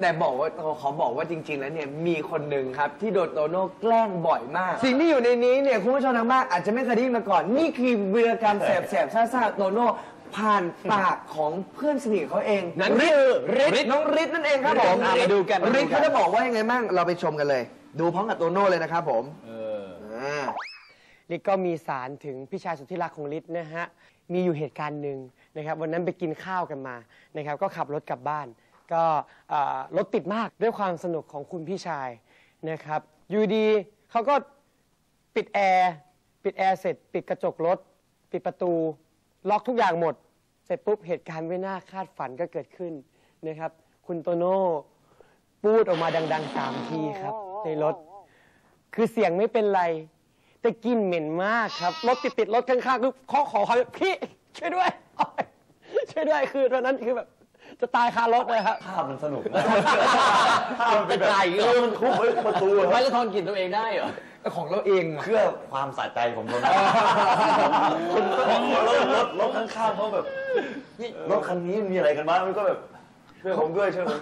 แต่บอกว่าขอบอกว่าจริง ๆ แล้วเนี่ยมีคนหนึ่งครับ ที่โดนโตโน่แกล้งบ่อยมาก สิ่งที่อยู่ในนี้เนี่ยคุณผู้ชมทางบ้านอาจจะไม่เคยได้ยินมาก่อน นี่คือวีรกรรมแสบๆซ่าๆโตโน่ผ่านปากของเพื่อนสนิทเขาเองนั่นคือฤทฤทธิ์ธิ์น้องฤทธิ์นั่นเองครับผมอะมาดูกันมาดูกัน ฤทธิ์เขาจะบอกว่ายังไงบ้างเราไปชมกันเลย ดูพร้อมกับโตโน่เลยนะครับผมเอออ่าลิศก็มีสารถึงพี่ชายสุดที่รักของลิศนะฮะ มีอยู่เหตุการณ์หนึ่งนะครับ วันนั้นไปกินข้าวกันมานะครับ ก็ขับรถกลับบ้าน ก็รถติดมากด้วยความสนุกของคุณพี่ชายนะครับอยู่ดีเขาก็ปิดแอร์ปิดแอร์เสร็จ ปิดกระจกรถ ปิดประตู ล็อกทุกอย่างหมด เสร็จปุ๊บเหตุการณ์ไม่น่าคาดฝันก็เกิดขึ้นนะครับ คุณโตโน่พูดออกมาดังๆสามทีครับ ในรถ คือเสียงไม่เป็นไร แต่กลินเหม็นมากครับรถติดติดๆรถข้างๆคือขอขอเขาพี่ช่วยด้วยช่วยด้วยคือตอนนั้นคือแบบ จะตายคารถเลยครับ ภาพมันสนุกนะภาพมันเป็นแบบเออมันทุบไว้ประตูอะคไม่รับจะทนกลิ่นตัวเองได้เหรอของเราเองอะ เพื่อความสะใจผมตรงนั้นคุณรถรถรถข้างๆเขาแบบนี่รถคันนี้มีอะไรกันบ้างมันก็แบบช่วยผมด้วยช่วยผมด้วย